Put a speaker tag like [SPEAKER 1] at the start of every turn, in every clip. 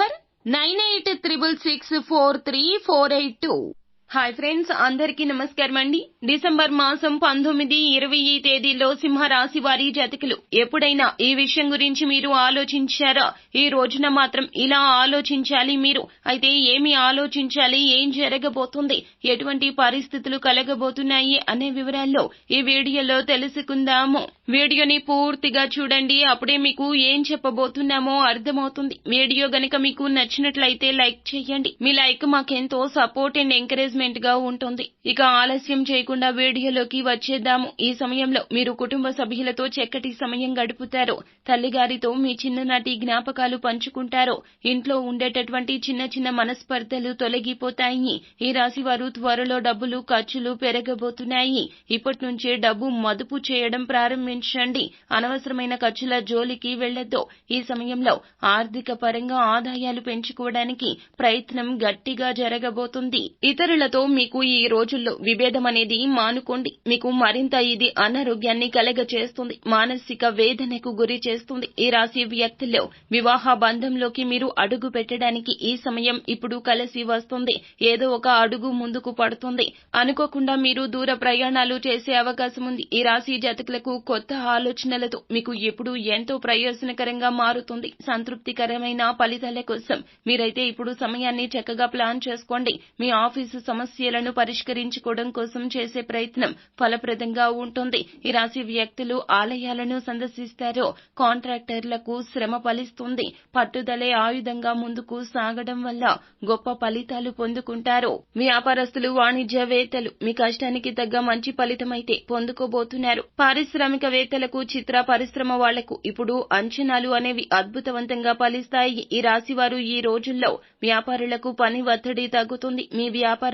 [SPEAKER 1] number 9866643482 hi friends అందరికీ నమస్కారం అండి. డిసెంబర్ మాసం పంతొమ్మిది ఇరవై ఈ తేదీలో సింహరాశి వారి జాతకులు. ఎప్పుడైనా ఈ విషయం గురించి మీరు ఆలోచించారా? ఈ రోజున మాత్రం ఇలా ఆలోచించాలి మీరు. అయితే ఏమి ఆలోచించాలి? ఏం జరగబోతుంది? ఎటువంటి పరిస్థితులు కలగబోతున్నాయి? అనే వివరాల్లో ఈ వీడియోలో తెలుసుకుందాము. వీడియోని పూర్తిగా చూడండి. అప్పుడే మీకు ఏం చెప్పబోతున్నామో అర్థమవుతుంది. వీడియో గనక మీకు నచ్చినట్లయితే లైక్ చేయండి. మీ లైక్ మాకెంతో సపోర్ట్ అండ్ ఎంకరేజ్ ఎంకరేజ్మెంట్గా ఉంటుంది. ఇక ఆలస్యం చేయకుండా వీడియోలోకి వచ్చేద్దాము. ఈ సమయంలో మీరు కుటుంబ సభ్యులతో చక్కటి సమయం గడుపుతారు. తల్లిగారితో మీ చిన్ననాటి జ్ఞాపకాలు పంచుకుంటారు. ఇంట్లో ఉండేటటువంటి చిన్న చిన్న మనస్పర్ధలు తొలగిపోతాయి. ఈ రాశి వారు త్వరలో డబ్బులు ఖర్చులు పెరగబోతున్నాయి. ఇప్పటి నుంచే డబ్బు మదుపు చేయడం ప్రారంభించండి. అనవసరమైన ఖర్చుల జోలికి వెళ్ళొద్దు ఈ సమయంలో ఆర్థిక పరంగా ఆదాయాలు పెంచుకోవడానికి ప్రయత్నం గట్టిగా జరగబోతుంది. ఇతరుల ఇతరులతో మీకు ఈ రోజుల్లో విభేదం అనేది మానుకోండి. మీకు మరింత ఇది అనారోగ్యాన్ని కలగచేస్తుంది మానసిక వేదనకు గురి చేస్తుంది. ఈ రాశి వ్యక్తుల్లో వివాహ బంధంలోకి మీరు అడుగు పెట్టడానికి ఈ సమయం ఇప్పుడు కలిసి వస్తుంది. ఏదో ఒక అడుగు ముందుకు పడుతుంది. అనుకోకుండా మీరు దూర ప్రయాణాలు చేసే అవకాశం ఉంది. ఈ రాశి జాతకులకు కొత్త ఆలోచనలతో మీకు ఇప్పుడు ఎంతో ప్రయోజనకరంగా మారుతుంది. సంతృప్తికరమైన ఫలితాల కోసం మీరైతే ఇప్పుడు సమయాన్ని చక్కగా ప్లాన్ చేసుకోండి. మీ ఆఫీసు సమస్యలను పరిష్కరించుకోవడం కోసం చేసే ప్రయత్నం ఫలప్రదంగా ఉంటుంది. ఈ రాశి వ్యక్తులు ఆలయాలను సందర్శిస్తారు. కాంట్రాక్టర్లకు శ్రమ ఫలిస్తుంది. పట్టుదలే ఆయుధంగా ముందుకు సాగడం వల్ల గొప్ప ఫలితాలు పొందుకుంటారు. వ్యాపారస్తులు వాణిజ్యవేత్తలు మీ కష్టానికి తగ్గ మంచి ఫలితమైతే పొందుకోబోతున్నారు. పారిశ్రామికవేత్తలకు చిత్ర పరిశ్రమ వాళ్ళకు ఇప్పుడు అంచనాలు అనేవి అద్భుతవంతంగా ఫలిస్తాయి. ఈ రాశి వారు ఈ రోజుల్లో వ్యాపారులకు పని ఒత్తిడి తగ్గుతుంది. మీ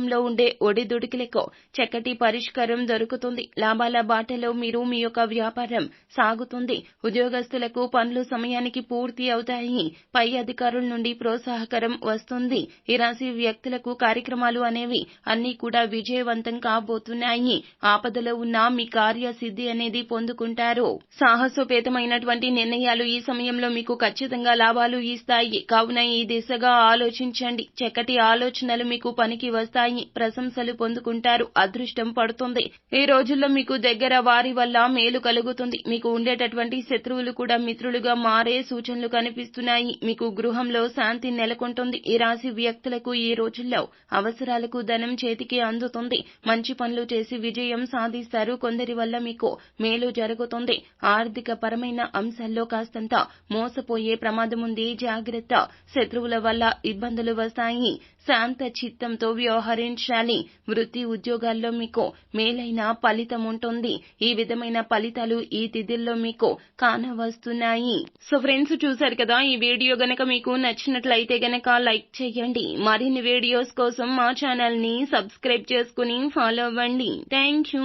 [SPEAKER 1] వ్యాపారంలో ఉండే ఒడిదుడికిలకు చక్కటి పరిష్కారం దొరుకుతుంది. లాభాల బాటలో మీరు మీ యొక్క వ్యాపారం సాగుతుంది. ఉద్యోగస్తులకు పనులు సమయానికి పూర్తి అవుతాయి. పై అధికారుల నుండి ప్రోత్సాహకరం వస్తుంది. ఈ రాశి వ్యక్తులకు కార్యక్రమాలు అనేవి అన్ని కూడా విజయవంతం కాబోతున్నాయి. ఆపదలో ఉన్న మీ కార్యసిద్ధి అనేది పొందుకుంటారు. సాహసోపేతమైనటువంటి నిర్ణయాలు ఈ సమయంలో మీకు ఖచ్చితంగా లాభాలు ఇస్తాయి. కావున ఈ దిశగా ఆలోచించండి. చక్కటి ఆలోచనలు మీకు పనికి వస్తాయి. ప్రశంసలు పొందుకుంటారు. అదృష్టం పడుతుంది. ఈ రోజుల్లో మీకు దగ్గర వారి వల్ల మేలు కలుగుతుంది. మీకు ఉండేటటువంటి శత్రువులు కూడా మిత్రులుగా మారే సూచనలు కనిపిస్తున్నాయి. మీకు గృహంలో శాంతి నెలకొంటుంది. ఈ రాశి వ్యక్తులకు ఈ రోజుల్లో అవసరాలకు ధనం చేతికి అందుతుంది. మంచి పనులు చేసి విజయం సాధిస్తారు. కొందరి వల్ల మీకు మేలు జరుగుతుంది. ఆర్థిక పరమైన అంశాల్లో కాస్తంత మోసపోయే ప్రమాదం ఉంది. జాగ్రత్త. శత్రువుల వల్ల ఇబ్బందులు వస్తాయి. శాంత చిత్తంతో వ్యవహరించాలి వృత్తి ఉద్యోగాల్లో మీకు మేలైన ఫలితం ఉంటుంది. ఈ విధమైన ఫలితాలు ఈ తిథుల్లో మీకు కానవస్తున్నాయి. సో ఫ్రెండ్స్ చూశారు కదా ఈ వీడియో గనక మీకు నచ్చినట్లయితే గనక లైక్ చేయండి. మరిన్ని వీడియోస్ కోసం మా ఛానల్ని సబ్స్క్రైబ్ చేసుకుని ఫాలో అవ్వండి. Thank you